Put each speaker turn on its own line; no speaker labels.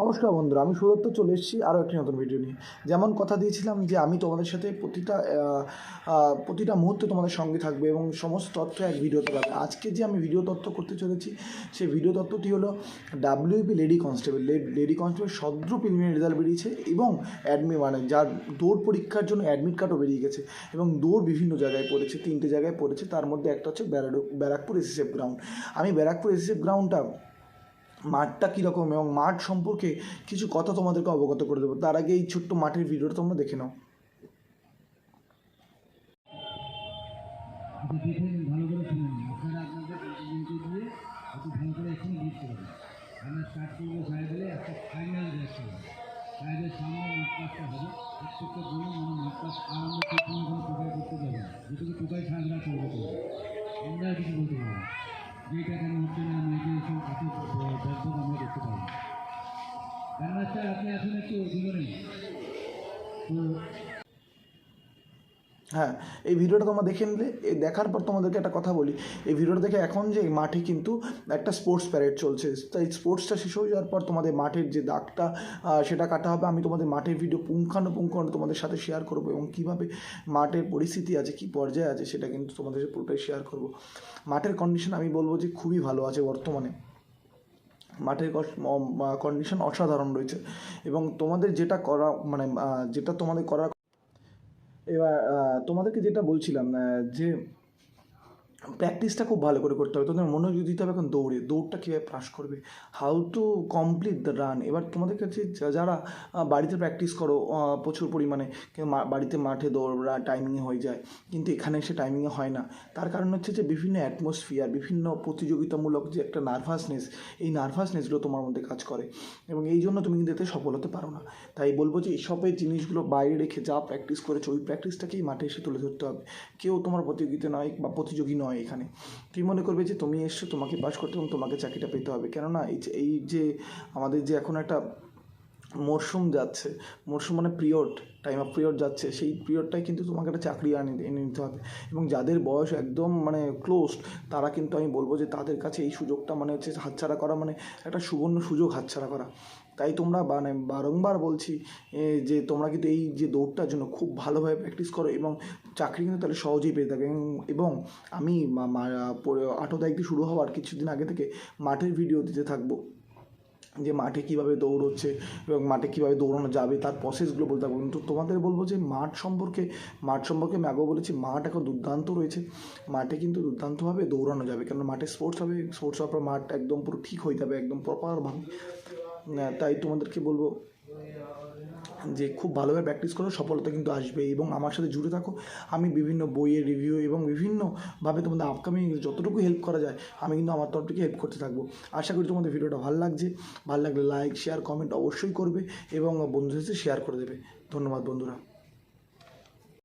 নমস্কার বন্ধুরা, আমি সুদত্ত চলে এসেছি আরও একটি নতুন ভিডিও নিয়ে। যেমন কথা দিয়েছিলাম যে আমি তোমাদের সাথে প্রতিটা প্রতিটা মুহূর্তে তোমাদের সঙ্গে থাকবে এবং সমস্ত তথ্য এক ভিডিওতে পাবে। আজকে যে আমি ভিডিও তথ্য করতে চলেছি, সেই ভিডিও তথ্যটি হলো WP lady constable lady constable সদ্র preliminary result বেরিয়েছে এবং অ্যাডমি মানে যার দৌড় পরীক্ষার জন্য অ্যাডমিট কার্ডও বেরিয়ে গেছে এবং দৌড় বিভিন্ন জায়গায় পড়েছে, তিনটে জায়গায় পড়েছে। তার মধ্যে একটা হচ্ছে ব্যারাডো ব্যারাকপুর এসএসএফ গ্রাউন্ড আমি ব্যারাকপুর এসএসএফ গ্রাউন্ডটা মাঠটা কীরকম এবং মাঠ সম্পর্কে কিছু কথা তোমাদেরকে অবগত করে দেবো। তার আগে এই ছোট্ট মাঠের ভিডিওটা তোমরা দেখে নাও।
আমরা কিছু বলতে পারব যেটা কেন হচ্ছে না
হ্যাঁ এই ভিডিওটা তোমরা দেখে নিলে। দেখার পর তোমাদেরকে একটা কথা বলি। এই ভিডিওটা দেখে এখন যে মাঠে কিন্তু একটা স্পোর্টস প্যারেড চলছে। তাই স্পোর্টসটা শেষ হয়ে যাওয়ার পর তোমাদের মাঠের যে দাগটা সেটা কাটা হবে। আমি তোমাদের মাঠের ভিডিও পুঙ্খানুপুঙ্খ তোমাদের সাথে শেয়ার করব এবং কীভাবে মাঠের পরিস্থিতি আছে, কী পর্যায়ে আছে, সেটা কিন্তু তোমাদের পুরোটাই শেয়ার করব। মাঠের কন্ডিশন আমি বলব যে খুবই ভালো আছে বর্তমানে। মাঠের কন্ডিশন অসাধারণ রয়েছে। এবং তোমাদের যেটা করা মানে যেটা তোমাদের করা এবার তোমাদেরকে যেটা বলছিলাম যে প্র্যাকটিসটা খুব ভালো করে করতে হবে। তোমাদের মনোযোগ দিতে হবে এখন দৌড়ে। দৌড়টা কীভাবে পাস করবে? How to complete the run এবার তোমাদের কাছে যারা বাড়িতে প্র্যাকটিস করো প্রচুর পরিমাণে বাড়িতে মাঠে দৌড়া টাইমিংয়ে হয়ে যায়, কিন্তু এখানে এসে টাইমিংয়ে হয় না। তার কারণ হচ্ছে যে, বিভিন্ন অ্যাটমসফিয়ার বিভিন্ন প্রতিযোগিতামূলক যে একটা নার্ভাসনেস এই নার্ভাসনেসগুলো তোমার মধ্যে কাজ করে। এবং এই জন্য তুমি কিন্তু এতে সফল হতে পারো না। তাই বলব যে এইসবের জিনিসগুলো বাইরে রেখে যা প্র্যাকটিস করেছ, ওই প্র্যাকটিসটাকেই মাঠে এসে তুলে ধরতে হবে। কেউ তোমার প্রতিযোগিতা নয় বা প্রতিযোগী নয়। এখানে। তুমি মনে করবে যে তুমি এসছো, তোমাকে পাস করতে এবং তোমাকে চাকরিটা পেতে হবে। কেননা এই যে এই যে আমাদের যে এখন একটা মরশুম যাচ্ছে মরশুম মানে পিরিয়ড টাইম অফ পিরিয়ড যাচ্ছে, সেই পিরিয়ডটাই কিন্তু তোমাকে একটা চাকরি আনি, এনে নিতে হবে। এবং যাদের বয়স একদম মানে ক্লোজড তারা কিন্তু আমি বলব যে তাদের কাছে এই সুযোগটা মানে হচ্ছে হাতছাড়া করা মানে একটা সুবর্ণ সুযোগ হাতছাড়া করা। তাই তোমরা মানে বারংবার বলছি যে তোমরা কিন্তু এই যে দৌড়টার জন্য খুব ভালোভাবে প্র্যাকটিস করো এবং চাকরি কিন্তু তাহলে সহজেই পেয়ে থাকবে এবং- আমি আঠারো শুরু হওয়ার কিছুদিন আগে থেকে মাঠের ভিডিও দিতে থাকব, যে মাঠে কীভাবে দৌড়চ্ছে এবং মাঠে কীভাবে দৌড়ানো যাবে, তার প্রসেসগুলো বলতে পারব কিন্তু তোমাদের বলব যে মাঠ সম্পর্কে মাঠ সম্পর্কে আমি আগেও বলেছি, মাঠ এখন দুর্দান্ত রয়েছে। মাঠে কিন্তু দুর্দান্তভাবে দৌড়ানো যাবে কারণ মাঠে স্পোর্টস হবে স্পোর্টস হওয়ার পর মাঠ একদম পুরো ঠিক হয়ে যাবে, একদম প্রপারভাবে তাই তোমাদেরকে বলব যে খুব ভালোভাবে প্র্যাকটিস করো, সফলতা কিন্তু আসবে এবং আমার সাথে জুড়ে থাকো। আমি বিভিন্ন বইয়ের রিভিউ এবং বিভিন্নভাবে তোমাদের আপকামিং যতটুকু হেল্প করা যায়, আমি কিন্তু আমার তরফ থেকে হেল্প করতে থাকব। আশা করি তোমাদের ভিডিওটা ভালো লাগছে। ভালো লাগলে লাইক শেয়ার কমেন্ট অবশ্যই করবে এবং বন্ধুদের সাথে শেয়ার করে দেবে। ধন্যবাদ বন্ধুরা।